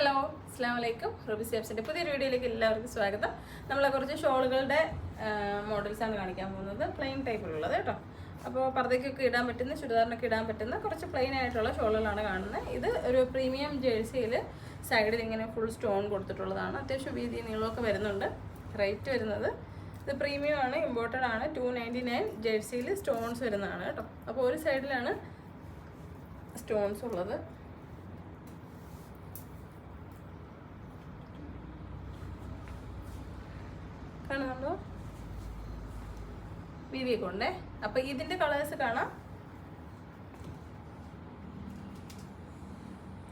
Hello അസ്സാം വലൈക്കും Ruby സാബ്സിന്റെ പുതിയൊരു വീഡിയോയിലേക്ക് എല്ലാവർക്കും സ്വാഗതം. നമ്മളെ കുറച്ച് ഷോളുകളുടെ മോഡൽസ് ആണ് കാണിക്കാൻ പോകുന്നത്. പ്ലെയിൻ ടൈപ്പിലുള്ളത് കേട്ടോ. അപ്പോൾ പർദ്ദയ്ക്കൊക്കെ ഇടാൻ പറ്റുന്ന ചുരിദാറിനൊക്കെ ഇടാൻ പറ്റുന്ന കുറച്ച് പ്ലെയിൻ ആയിട്ടുള്ള ഷോളുകളാണ് കാണുന്നത്. ഇത് ഒരു പ്രീമിയം ജേഴ്സിയിൽ സൈഡിൽ ഇങ്ങനെ ഫുൾ സ്റ്റോൺ കൊടുത്തിട്ടുള്ളതാണ്. അത്യാവശ്യം വീതി നീളമൊക്കെ വരുന്നുണ്ട്. റേറ്റ് വരുന്നത് ഇത് പ്രീമിയം ആണ് ഇമ്പോർട്ടഡ് ആണ്. ടു നയന്റി നയൻ ജേഴ്സിയിൽ സ്റ്റോൺസ് വരുന്നതാണ് കേട്ടോ. അപ്പോൾ ഒരു സൈഡിലാണ് സ്റ്റോൺസ് ഉള്ളത്. കാണുന്നുണ്ടോ വിവി കൊണ്ടേ. അപ്പൊ ഇതിന്റെ കളേഴ്സ് കാണാം.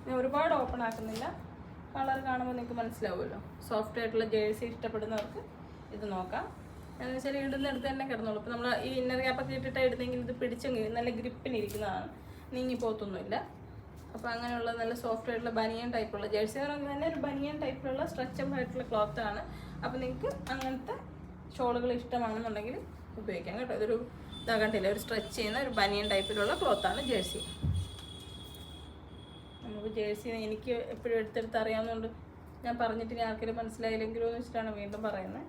ഞാൻ ഒരുപാട് ഓപ്പൺ ആക്കുന്നില്ല. കളർ കാണുമ്പോൾ നിങ്ങൾക്ക് മനസ്സിലാവുമല്ലോ. സോഫ്റ്റ് ആയിട്ടുള്ള ജേഴ്സി ഇഷ്ടപ്പെടുന്നവർക്ക് ഇത് നോക്കാം. എന്ന് വെച്ചാൽ ഇടുന്നിടത്ത് തന്നെ കിടന്നോളൂ. ഇപ്പം നമ്മൾ ഈ ഇന്നർ ക്യാപ്പൊക്കെ ഇട്ടിട്ടാണ് ഇടുന്നെങ്കിൽ ഇത് പിടിച്ചെങ്കിൽ നല്ല ഗ്രിപ്പിന് ഇരിക്കുന്നതാണ്. നീങ്ങി പോത്തൊന്നുമില്ല അപ്പോൾ അങ്ങനെയുള്ള നല്ല സോഫ്റ്റ് ആയിട്ടുള്ള ബനിയൻ ടൈപ്പുള്ള ജേഴ്സി എന്ന് പറയുന്നത് തന്നെ ഒരു ബനിയൻ ടൈപ്പിലുള്ള സ്ട്രെച്ചബിൾ ആയിട്ടുള്ള ക്ലോത്ത് ആണ്. അപ്പോൾ നിങ്ങൾക്ക് അങ്ങനത്തെ ഷോളുകൾ ഇഷ്ടമാണെന്നുണ്ടെങ്കിൽ ഉപയോഗിക്കാം കേട്ടോ. ഇതൊരു ഇതാകണ്ടില്ല ഒരു സ്ട്രെച്ച് ചെയ്യുന്ന ഒരു ബനിയൻ ടൈപ്പിലുള്ള ക്ലോത്താണ് ജേഴ്സി നമുക്ക് ജേഴ്സി എനിക്ക് എപ്പോഴും എടുത്തെടുത്ത് അറിയാവുന്നതുകൊണ്ട് ഞാൻ പറഞ്ഞിട്ട് ഇനി ആർക്കെങ്കിലും മനസ്സിലായില്ലെങ്കിലും എന്ന് വെച്ചിട്ടാണ് വീണ്ടും പറയുന്നത്.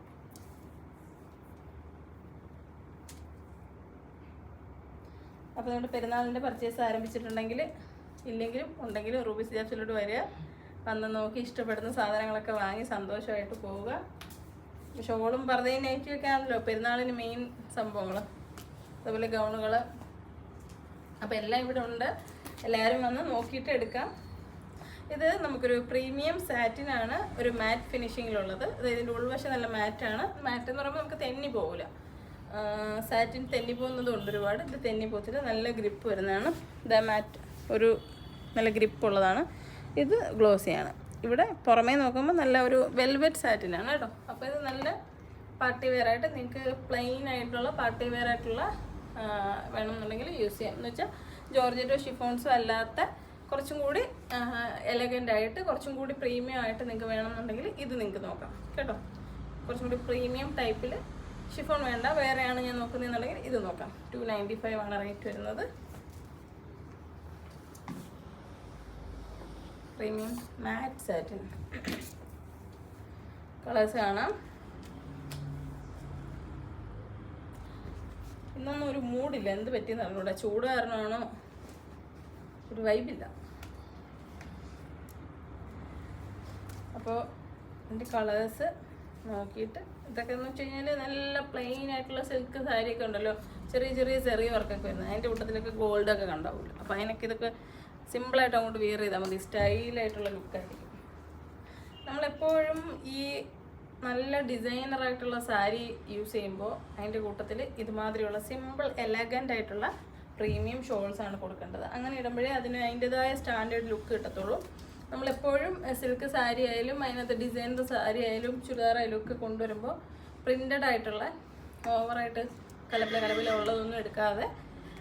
അപ്പോൾ നമ്മുടെ പെരുന്നാളിന്റെ പർച്ചേസ് ആരംഭിച്ചിട്ടുണ്ടെങ്കിൽ ഇല്ലെങ്കിലും ഉണ്ടെങ്കിലും റൂബി സിജാപ്സിലോട്ട് വരിക. വന്ന് നോക്കി ഇഷ്ടപ്പെടുന്ന സാധനങ്ങളൊക്കെ വാങ്ങി സന്തോഷമായിട്ട് പോവുക. ഷോളും പർദ്ദയും നൈറ്റിയൊക്കെ ആണല്ലോ. പെരുന്നാളിന് മെയിൻ സംഭവങ്ങൾ അതുപോലെ ഗൗണുകൾ അപ്പോൾ എല്ലാം ഇവിടെ ഉണ്ട്. എല്ലാവരും വന്ന് നോക്കിയിട്ട് എടുക്കാം. ഇത് നമുക്കൊരു പ്രീമിയം സാറ്റിനാണ് ഒരു മാറ്റ് ഫിനിഷിങ്ങിലുള്ളത് അതായത് ഇതിന്റെ ഉൾവശം നല്ല മാറ്റാണ് മാറ്റ് എന്ന് പറയുമ്പോൾ നമുക്ക് തെന്നി പോകില്ല സാറ്റിൻ തെന്നി പോകുന്നതും ഉണ്ട് ഒരുപാട്. ഇത് തെന്നി പോകത്തില്ല നല്ല ഗ്രിപ്പ് വരുന്നതാണ്. ദ മാറ്റ് ഒരു നല്ല ഗ്രിപ്പ് ഉള്ളതാണ് ഇത് ഗ്ലോസിയാണ്. ഇവിടെ പുറമേ നോക്കുമ്പോൾ നല്ല ഒരു വെൽവെറ്റ് സാറ്റിനാണ് കേട്ടോ. അപ്പോൾ ഇത് നല്ല പാർട്ടി വെയർ ആയിട്ട് നിങ്ങൾക്ക് പ്ലെയിൻ ആയിട്ടുള്ള പാർട്ടി വെയർ ആയിട്ടുള്ള വേണം വേണമെന്നുണ്ടെങ്കിൽ യൂസ് ചെയ്യാം. എന്ന് വെച്ചാൽ ജോർജറ്റോ ഷിഫോൺസോ അല്ലാത്ത കുറച്ചും കൂടി എലഗന്റ് ആയിട്ട് കുറച്ചും കൂടി പ്രീമിയം ആയിട്ട് നിങ്ങൾക്ക് വേണമെന്നുണ്ടെങ്കിൽ ഇത് നിങ്ങൾക്ക് നോക്കാം. കേട്ടോ? കുറച്ചും കൂടി പ്രീമിയം ടൈപ്പിൽ ഷിഫോൺ വേണ്ട വേറെയാണ് ഞാൻ നോക്കുന്നതെന്നുണ്ടെങ്കിൽ ഇത് നോക്കാം. ടു നയന്റി ഫൈവ് ആണ് റേറ്റ് വരുന്നത്. പ്രീമിയം മാറ്റ് സാറ്റിൻ കളേഴ്സ് കാണാം. ഇന്നൊന്നും ഒരു മൂഡില്ല എന്ത് പറ്റിയെന്ന് അറിഞ്ഞൂടാ. ചൂട് കാരണമാണോ? ഒരു വൈബില്ല അപ്പോൾ എന്റെ കളേഴ്സ് നോക്കിയിട്ട് ഇതൊക്കെ എന്ന് വെച്ച് കഴിഞ്ഞാൽ നല്ല പ്ലെയിൻ ആയിട്ടുള്ള സിൽക്ക് സാരിയൊക്കെ ഉണ്ടല്ലോ. ചെറിയ ചെറിയ ചെറിയ വർക്കൊക്കെ വരുന്നത്. അതിന്റെ കൂട്ടത്തിലൊക്കെ ഗോൾഡൊക്കെ കണ്ടാവില്ല അപ്പോൾ അതിനൊക്കെ ഇതൊക്കെ സിമ്പിളായിട്ട് അങ്ങോട്ട് വിയർ ചെയ്താൽ മതി. സ്റ്റൈലായിട്ടുള്ള ലുക്കായിരിക്കും നമ്മളെപ്പോഴും ഈ നല്ല ഡിസൈനറായിട്ടുള്ള സാരി യൂസ് ചെയ്യുമ്പോൾ അതിന്റെ കൂട്ടത്തിൽ ഇതുമാതിരിയുള്ള സിമ്പിൾ എലഗന്റ് ആയിട്ടുള്ള പ്രീമിയം ഷോൾസ് ആണ് കൊടുക്കേണ്ടത്. അങ്ങനെ ഇടുമ്പോഴേ അതിന് അതിന്റെതായ സ്റ്റാൻഡേർഡ് ലുക്ക് കിട്ടത്തുള്ളൂ. നമ്മളെപ്പോഴും സിൽക്ക് സാരി ആയാലും അതിനകത്ത് ഡിസൈനർ സാരി ആയാലും ചുരിദാർ ആയാലും ഒക്കെ കൊണ്ടുവരുമ്പോൾ പ്രിന്റഡ് ആയിട്ടുള്ള ഓവറായിട്ട് കലപ്പില കലപ്പില ഉള്ളതൊന്നും എടുക്കാതെ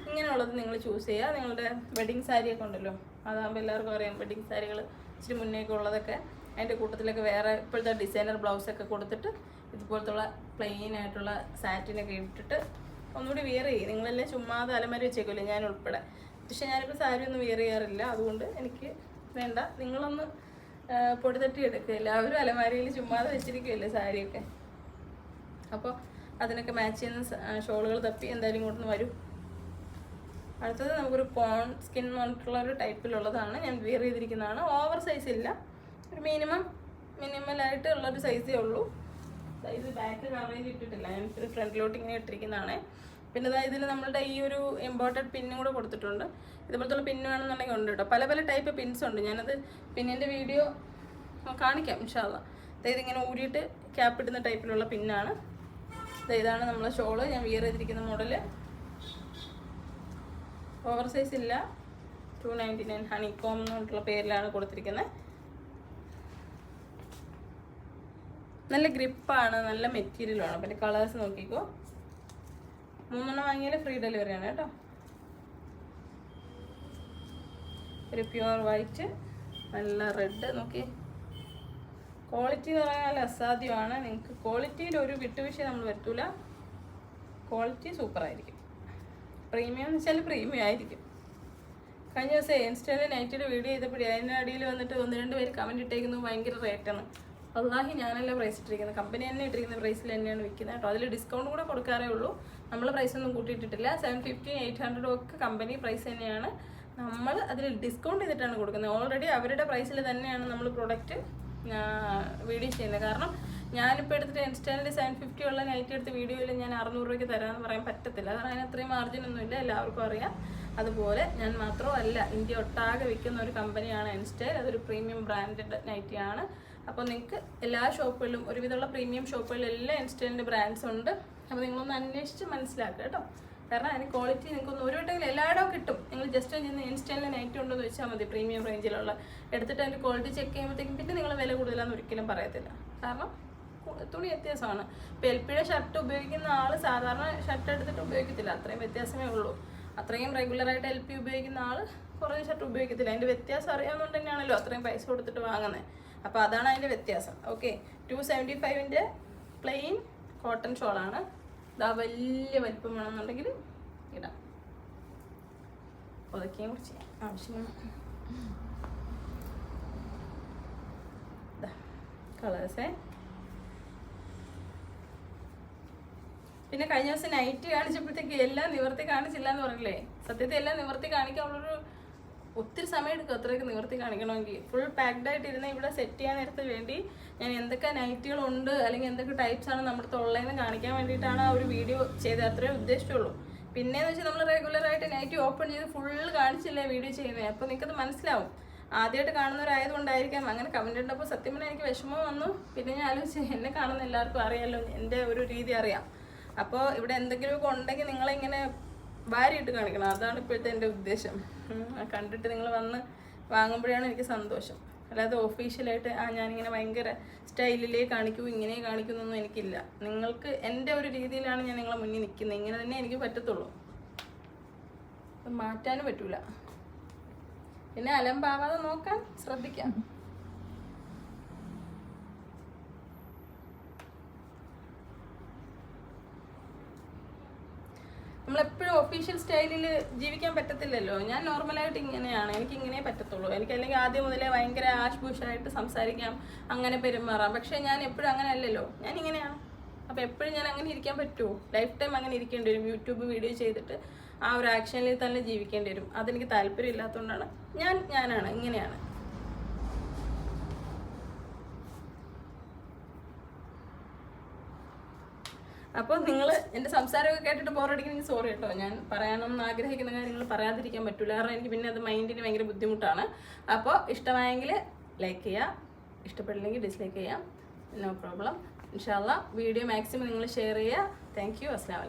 ഇങ്ങനെയുള്ളത് നിങ്ങൾ ചൂസ് ചെയ്യുക. നിങ്ങളുടെ വെഡിങ് സാരിയൊക്കെ ഉണ്ടല്ലോ അതാകുമ്പോൾ എല്ലാവർക്കും അറിയാം വെഡിങ് സാരികൾ ഇച്ചിരി മുന്നേക്ക് ഉള്ളതൊക്കെ. അതിന്റെ കൂട്ടത്തിലൊക്കെ വേറെ ഇപ്പോഴത്തെ ഡിസൈനർ ബ്ലൗസൊക്കെ കൊടുത്തിട്ട് ഇതുപോലത്തുള്ള പ്ലെയിൻ ആയിട്ടുള്ള സാറ്റിനൊക്കെ ഇട്ടിട്ട് ഒന്നുകൂടി വിയർ ചെയ്യും. നിങ്ങളെല്ലാം ചുമ്മാതെ അലമാരി വെച്ചേക്കുമല്ലോ ഞാൻ ഉൾപ്പെടെ. പക്ഷെ ഞാനിപ്പോൾ സാരി ഒന്നും വിയർ ചെയ്യാറില്ല. അതുകൊണ്ട് എനിക്ക് വേണ്ട. നിങ്ങളൊന്ന് പൊടിതട്ടി പൊടി തട്ടി എടുക്കുക എല്ലാവരും അലമാരിയിൽ ചുമ്മാതെ വെച്ചിരിക്കുമല്ലേ സാരിയൊക്കെ അപ്പോൾ അതിനൊക്കെ മാച്ച് ചെയ്യുന്ന ഷോളുകൾ തപ്പി എന്തായാലും ഇങ്ങോട്ടൊന്ന് വരൂ. അടുത്തത് നമുക്കൊരു കോൺ സ്കിൻ പറഞ്ഞിട്ടുള്ള ഒരു ടൈപ്പിലുള്ളതാണ് ഞാൻ വിയർ ചെയ്തിരിക്കുന്നതാണ്. ഓവർ സൈസ് ഇല്ല. ഒരു മിനിമം മിനിമലായിട്ട് ഉള്ളൊരു സൈസേ ഉള്ളൂ. സൈസ് ബാക്ക് കവറേജ് ഇട്ടിട്ടില്ല. ഞാൻ ഒരു ഫ്രണ്ടിലോട്ട് ഇങ്ങനെ ഇട്ടിരിക്കുന്നതാണ്. പിന്നെ ഇതാ ഇതിൽ നമ്മളുടെ ഈ ഒരു ഇമ്പോർട്ടന്റ് പിന്നും കൂടെ കൊടുത്തിട്ടുണ്ട്. ഇതുപോലത്തുള്ള പിന്ന് വേണമെന്നുണ്ടെങ്കിൽ ഉണ്ട് കേട്ടോ പല പല ടൈപ്പ് പിൻസ് ഉണ്ട്. ഞാനത് പിന്നിന്റെ വീഡിയോ കാണിക്കാം ഇൻഷാല്ല അതായത് ഇങ്ങനെ ഊരിയിട്ട് ക്യാപ്പ് ഇടുന്ന ടൈപ്പിലുള്ള പിന്നാണ് ഇതാണ് നമ്മളെ ഷോൾ ഞാൻ വിയർ ചെയ്തിരിക്കുന്ന മോഡൽ ഓവർ സൈസ് ഇല്ല ടു നയന്റി നയൻ ഹണിക്കോം എന്നുള്ള പേരിലാണ് കൊടുത്തിരിക്കുന്നത് നല്ല ഗ്രിപ്പാണ് നല്ല മെറ്റീരിയലാണ് പിന്നെ കളേഴ്സ് നോക്കിക്കോ. മൂന്നെണ്ണം വാങ്ങിയാൽ ഫ്രീ ഡെലിവറി ആണ് കേട്ടോ. ഒരു പ്യുവർ വൈറ്റ് നല്ല റെഡ് നോക്കി. ക്വാളിറ്റി എന്ന് പറഞ്ഞാൽ അസാധ്യമാണ്. നിങ്ങൾക്ക് ക്വാളിറ്റിയിൽ ഒരു വിട്ടുവീഴ്ച നമ്മൾ പറ്റൂല ക്വാളിറ്റി സൂപ്പറായിരിക്കും പ്രീമിയം എന്ന് വെച്ചാൽ പ്രീമിയം ആയിരിക്കും. കഴിഞ്ഞ ദിവസം ഇൻസ്റ്റയിൽ നൈറ്റിൽ വീഡിയോ ചെയ്തപ്പോഴേ അതിന്റെ അടിയിൽ വന്നിട്ട് ഒന്ന് രണ്ട് പേര് കമന്റ് ഇട്ടേക്കുന്നു ഭയങ്കര റേറ്റാണ് അള്ളാഹി ഞാനല്ല പ്രൈസ് ഇട്ടിരിക്കുന്നത്? കമ്പനി തന്നെ ഇട്ടിരിക്കുന്ന പ്രൈസിൽ തന്നെയാണ് വിൽക്കുന്നത് കേട്ടോ. അതിൽ ഡിസ്കൗണ്ട് കൂടെ കൊടുക്കാറേ ഉള്ളൂ. നമ്മൾ പ്രൈസ് ഒന്നും കൂട്ടിയിട്ടിട്ടില്ല. സെവൻ ഫിഫ്റ്റി എയ്റ്റ് ഹൺഡ്രഡും ഒക്കെ കമ്പനി പ്രൈസ് തന്നെയാണ്. നമ്മൾ അതിൽ ഡിസ്കൗണ്ട് ചെയ്തിട്ടാണ് കൊടുക്കുന്നത്. ഓൾറെഡി അവരുടെ പ്രൈസിൽ തന്നെയാണ് നമ്മൾ പ്രൊഡക്റ്റ് വീഡിയോ ചെയ്യുന്നത്. കാരണം ഞാനിപ്പോൾ എടുത്തിട്ട് ഇൻസ്റ്റാലിന്റെ സെവൻ ഫിഫ്റ്റി ഉള്ള നൈറ്റ് എടുത്ത് വീഡിയോയിൽ ഞാൻ അറുന്നൂറ് രൂപയ്ക്ക് തരാമെന്ന് പറയാൻ പറ്റത്തില്ല. കാരണം അതിന് അത്രയും മാർജിൻ ഒന്നുമില്ല എല്ലാവർക്കും അറിയാം. അതുപോലെ ഞാൻ മാത്രമല്ല ഇന്ത്യ ഒട്ടാകെ വിൽക്കുന്ന ഒരു കമ്പനിയാണ് ഇൻസ്റ്റൈൽ അതൊരു പ്രീമിയം ബ്രാൻഡഡ് നൈറ്റിയാണ് അപ്പോൾ നിങ്ങൾക്ക് എല്ലാ ഷോപ്പുകളിലും ഒരുവിധമുള്ള പ്രീമിയം ഷോപ്പുകളിലെല്ലാം ഇൻസ്റ്റൈലിന്റെ ബ്രാൻഡ്സ് ഉണ്ട്. അപ്പോൾ നിങ്ങളൊന്ന് അന്വേഷിച്ച് മനസ്സിലാക്കുക കേട്ടോ. കാരണം അതിന് ക്വാളിറ്റി നിങ്ങൾക്കൊന്ന് ഒരു വട്ടം എല്ലായിടവും കിട്ടും. നിങ്ങൾ ജസ്റ്റ് ചെന്ന് ഇൻസ്റ്റൈലിൽ നൈറ്റ് ഉണ്ടോ എന്ന് വെച്ചാൽ മതി പ്രീമിയം റേഞ്ചിലുള്ള എടുത്തിട്ട് അതിന്റെ ക്വാളിറ്റി ചെക്ക് ചെയ്യുമ്പോഴത്തേക്കും പിന്നെ നിങ്ങൾ വില കൂടുതലാണെന്ന് ഒരിക്കലും പറയത്തില്ല. കാരണം തുണി വ്യത്യാസമാണ്. ഇപ്പോൾ എൽ പിയുടെ ഷർട്ട് ഉപയോഗിക്കുന്ന ആൾ സാധാരണ ഷർട്ട് എടുത്തിട്ട് ഉപയോഗിക്കത്തില്ല. അത്രയും വ്യത്യാസമേ ഉള്ളൂ. അത്രയും റെഗുലറായിട്ട് എൽ പി ഉപയോഗിക്കുന്ന ആൾ കുറേ ഷർട്ട് ഉപയോഗിക്കത്തില്ല. അതിന്റെ വ്യത്യാസം അറിയാവുന്നതുകൊണ്ട് തന്നെയാണല്ലോ അത്രയും പൈസ കൊടുത്തിട്ട് വാങ്ങുന്നത് അപ്പോൾ അതാണ് അതിന്റെ വ്യത്യാസം. ഓക്കെ ടു സെവന്റി ഫൈവിന്റെ പ്ലെയിൻ കോട്ടൺ ഷോളാണ് ഇതാ വലിയ വലിപ്പം വേണമെന്നുണ്ടെങ്കിൽ ഇടാം. ഒതുക്കിയും കുറിച്ച് ആവശ്യമാണ് കളേഴ്സേ പിന്നെ കഴിഞ്ഞ ദിവസം നൈറ്റ് കാണിച്ചപ്പോഴത്തേക്ക് എല്ലാം നിവർത്തി കാണിച്ചില്ല എന്ന് പറഞ്ഞില്ലേ? സത്യത്തിൽ എല്ലാം നിവർത്തി കാണിക്കാനുള്ളൊരു ഒത്തിരി സമയം എടുക്കും അത്രയൊക്കെ നിവർത്തി കാണിക്കണമെങ്കിൽ. ഫുൾ പാക്ഡ് ആയിട്ട് ഇരുന്ന് ഇവിടെ സെറ്റ് ചെയ്യാൻ നേരത്തെ വേണ്ടി ഞാൻ എന്തൊക്കെ നൈറ്റുകളുണ്ട് അല്ലെങ്കിൽ എന്തൊക്കെ ടൈപ്സ് ആണ് നമ്മുടെ തൊള്ളേന്ന് കാണിക്കാൻ വേണ്ടിയിട്ടാണ് ആ ഒരു വീഡിയോ ചെയ്തത്. അത്രേ ഉദ്ദേശിച്ചുള്ളൂ. പിന്നെയെന്ന് വെച്ചാൽ നമ്മൾ റെഗുലറായിട്ട് നൈറ്റ് ഓപ്പൺ ചെയ്ത് ഫുൾ കാണിച്ചില്ലേ വീഡിയോ ചെയ്യുന്നത്? അപ്പോൾ നിങ്ങൾക്കത് മനസ്സിലാവും. ആദ്യമായിട്ട് കാണുന്നവരായതുകൊണ്ടായിരിക്കാം. അങ്ങനെ കമന്റ് ഉണ്ടപ്പോൾ സത്യം പറഞ്ഞാൽ എനിക്ക് വിഷമം വന്നു. പിന്നെ ഞാൻ ആലോചിച്ച് എന്നെ കാണുന്ന എല്ലാവർക്കും അറിയാമല്ലോ എന്റെ ഒരു രീതി അറിയാം. അപ്പോൾ ഇവിടെ എന്തെങ്കിലുമൊക്കെ ഉണ്ടെങ്കിൽ നിങ്ങളിങ്ങനെ വാരിയിട്ട് കാണിക്കണം? അതാണ് ഇപ്പോഴത്തെ എന്റെ ഉദ്ദേശം. കണ്ടിട്ട് നിങ്ങൾ വന്ന് വാങ്ങുമ്പോഴാണ് എനിക്ക് സന്തോഷം. അല്ലാതെ ഒഫീഷ്യലായിട്ട് ആ ഞാനിങ്ങനെ ഭയങ്കര സ്റ്റൈലിലേ കാണിക്കൂ ഇങ്ങനെ കാണിക്കുന്നൊന്നും എനിക്കില്ല. നിങ്ങൾക്ക് എന്റെ ഒരു രീതിയിലാണ് ഞാൻ നിങ്ങളെ മുന്നിൽ നിൽക്കുന്നത്. ഇങ്ങനെ തന്നെ എനിക്ക് പറ്റത്തുള്ളൂ. മാറ്റാനും പറ്റൂല. പിന്നെ അലമ്പാവാതെ നോക്കാൻ ശ്രദ്ധിക്കാം. നമ്മളെപ്പോഴും ഒഫീഷ്യൽ സ്റ്റൈലിൽ ജീവിക്കാൻ പറ്റത്തില്ലല്ലോ. ഞാൻ നോർമലായിട്ട് ഇങ്ങനെയാണ്. എനിക്ക് ഇങ്ങനെ പറ്റത്തുള്ളൂ. എനിക്ക് അല്ലെങ്കിൽ ആദ്യം മുതലേ ഭയങ്കര ആശ്ഭൂഷായിട്ട് സംസാരിക്കാം അങ്ങനെ പെരുമാറാം. പക്ഷേ ഞാൻ എപ്പോഴും അങ്ങനെ അല്ലല്ലോ. ഞാൻ ഇങ്ങനെയാണ്. അപ്പോൾ എപ്പോഴും ഞാൻ അങ്ങനെ ഇരിക്കാൻ പറ്റുമോ? ലൈഫ് ടൈം അങ്ങനെ ഇരിക്കേണ്ടി വരും. യൂട്യൂബ് വീഡിയോ ചെയ്തിട്ട് ആ ഒരു ആക്ഷനിൽ തന്നെ ജീവിക്കേണ്ടി വരും. അതെനിക്ക് താല്പര്യം ഇല്ലാത്തതുകൊണ്ടാണ് ഞാൻ ഞാനാണ് ഇങ്ങനെയാണ്. അപ്പോൾ നിങ്ങൾ എന്റെ സംസാരമൊക്കെ കേട്ടിട്ട് ബോറടിക്കുന്നെങ്കിൽ സോറി കേട്ടോ. ഞാൻ പറയാനൊന്നും ആഗ്രഹിക്കുന്ന കാര്യങ്ങൾ പറയാതിരിക്കാൻ പറ്റില്ല കാരണം എനിക്ക് പിന്നെ അത് മൈൻഡിന് ഭയങ്കര ബുദ്ധിമുട്ടാണ്. അപ്പോൾ ഇഷ്ടമായെങ്കിൽ ലൈക്ക് ചെയ്യാം. ഇഷ്ടപ്പെട്ടില്ലെങ്കിൽ ഡിസ്ലൈക്ക് ചെയ്യാം. നോ പ്രോബ്ലം ഇൻഷാല്ല വീഡിയോ മാക്സിമം നിങ്ങൾ ഷെയർ ചെയ്യുക താങ്ക് യു അസ്സാം